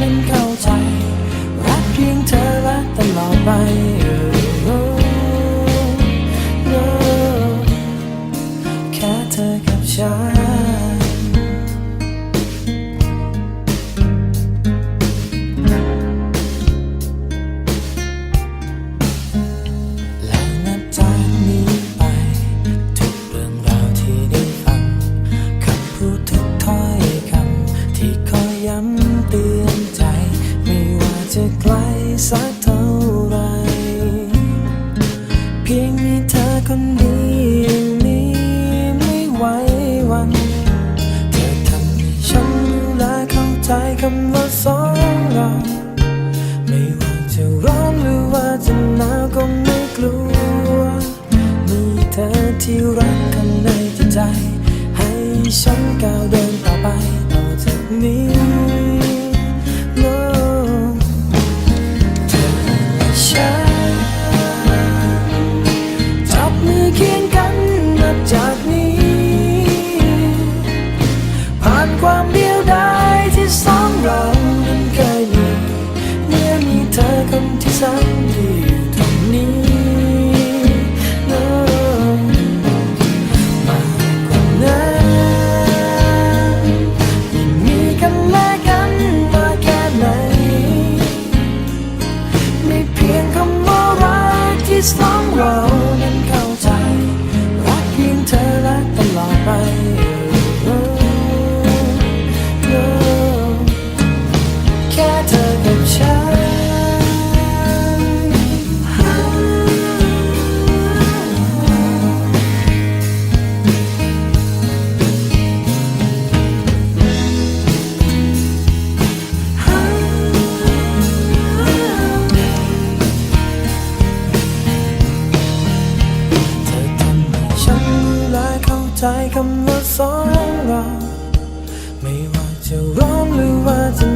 นั้นเข้าใจ รักเพียงเธอและตลอดไปแค่เธอกับฉันแล้วนับจากนี้ไป ทุกเรื่องราวที่ได้ฟังคำพูดทุกถ้อยคำที่คอยย้ำ จะไกลสัก เธอคนที่สามที่อยู่ตรงนี้ No มากกว่านั้นยิ่งมีกันและกันมาแค่ไหนไม่เพียงคำว่ารักที่สองเรานั้นเข้าใจ รักเพียงเธอและตลอดไป Oh, no แค่เธอกับฉัน ใจคำว่าสองเรา ไม่ว่าจะร้อนหรือว่าจะ